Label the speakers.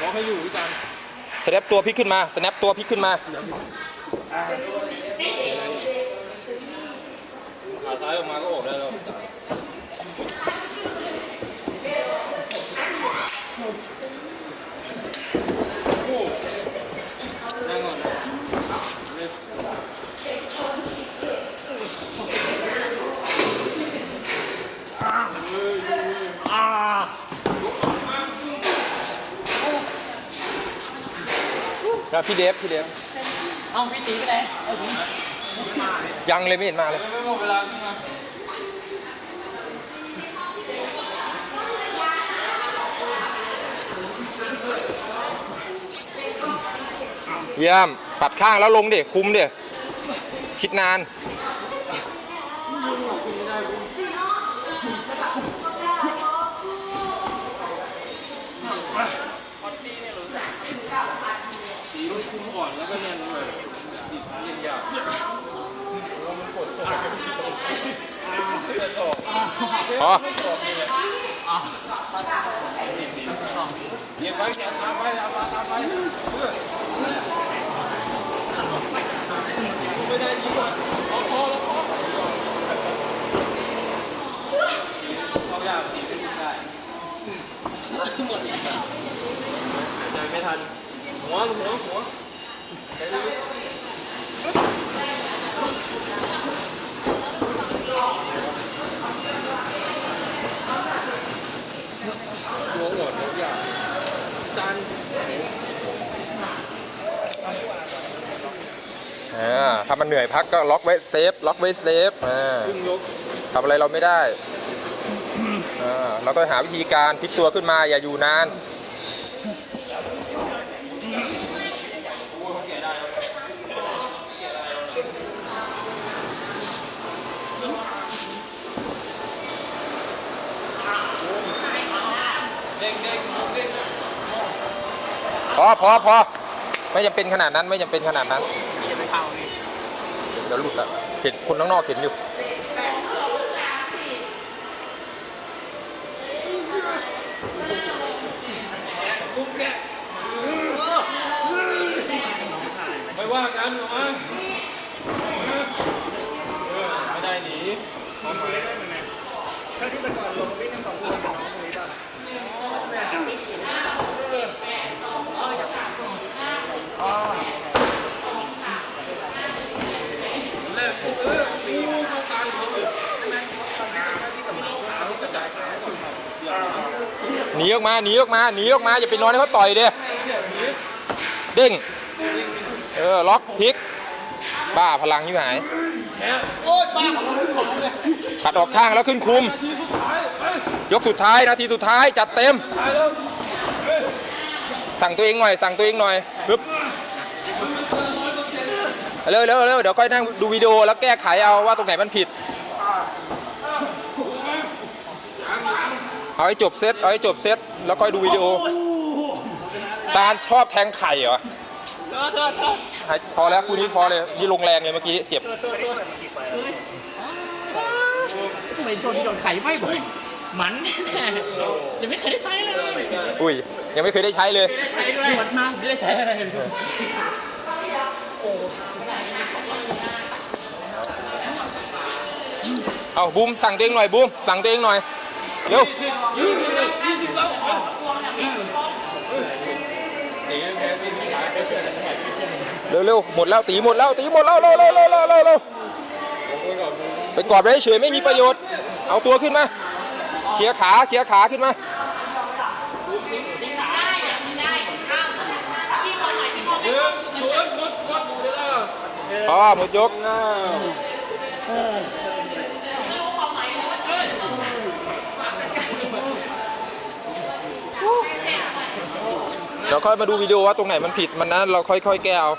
Speaker 1: บอกให้อยู่พี่จัน
Speaker 2: สแนปตัวพี่ขึ้นมา สแนปตัวพี่ขึ้นมา
Speaker 1: ขาซ้ายออกมาก็ออกได้แล้ว
Speaker 2: ครับพี่เดฟพี่เดฟ
Speaker 3: เอาพี่ตีไปไหนเอาผม
Speaker 2: ยังเลยไม่เห็นมาเลย
Speaker 1: ไม่หมดเวลาขึ้นมา
Speaker 2: เยี่ยม ปัดข้างแล้วลงดิ คุมดิ คิดนาน
Speaker 1: สีมันคุม ก่อนแล้วก็เนี่ยหน่อยติดเย็นยากว่ามันกดส่งเลือดออก
Speaker 2: อ๋อ
Speaker 1: เย็นไว้แขนตามไปตามไปตามไปเพื่อไม่ได้ยิงอะเอาคอแล้วคอเขาอยากสีขึ้นได้หมดหายใจไม่ทันหัวหัวหัว หัวหดทุกอย่างจาน
Speaker 2: อ่าถ้ามันเหนื่อยพักก็ล็อกไว้เซฟ ล็อกไว้เซฟอ่า
Speaker 1: ขึ้นยก
Speaker 2: ทำอะไรเราไม่ได้อ่าเราก็หาวิธีการพลิกตัวขึ้นมาอย่าอยู่นาน
Speaker 1: เด้งเด้งเด้ง
Speaker 2: พอพอพอไม่จำเป็นขนาดนั้นไม่จำเป็นขนาดนั้น
Speaker 3: เดี๋
Speaker 2: ยวหลุดละเห็นคนข้างนอกเห็นอยู่
Speaker 1: ไม่ว่ากันหรอมั้งไม่ได้หนี
Speaker 4: ถ้าที่แต่ก่อนลงวิ่งกันสองคนกับน้องคนนี้ป่ะ
Speaker 1: แรกเออปีมันเข้าตาอยู่เลย
Speaker 2: หนีออกมาหนีออกมาหนีออกมาอย่าไปนอนให้เขาต่อยเด้เด้งเออล็อกพลิก บ้าพลังยิ่งหาย
Speaker 4: โอ๊ยบ้าของเราขวาเลย
Speaker 2: ขัดออกข้างแล้วขึ้นคุม
Speaker 1: ย
Speaker 2: กสุดท้ายนาทีสุดท้ายจัดเต็ม สั่งตัวเองหน่อย สั่งตัวเองหน่อยปึ๊บเร็วเร็วเร็วเดี๋ยวค่อยนั่งดูวิดีโอแล้วแก้ไขเอาว่าตรงไหนมันผิด เอาให้จบเซตเอาให้จบเซตแล้วค่อยดูวิดีโอตาชอบแทงไข่เหรอ พอแล้วคู่นี้พอเลยนี่ลงแรงเลยเมื่อกี้เจ็บ
Speaker 3: ทำไมชนโดนไข่ไม่บ่อยหมันยังไม่เคยได้ใช้เลย
Speaker 2: อุ้ย ยังไม่เคยได้ใช้เลย
Speaker 3: ใช้ด้วยหมดมากไม่ได้ใช้อะไรเลย
Speaker 2: เอาบูมสั่งตัวเองหน่อยบูมสั่งตัวเองหน่อยเร็ว
Speaker 1: เลยยี่สิบแล้ว
Speaker 2: เร็วเร็วหมดแล้วตีหมดแล้วตีหมดแล้วเร็วเร็วเร็วเร็วเร็วเร็วไปกอดไว้เฉยไม่มีประโยชน์ เอาตัวขึ้นมาเชียร์ขาเชียร์ขาขึ้นมาอ๋อหมดยก เดี๋ยวค่อยมาดูวิดีโอว่าตรงไหนมันผิดมันนั้นเราค่อยๆแก้เอา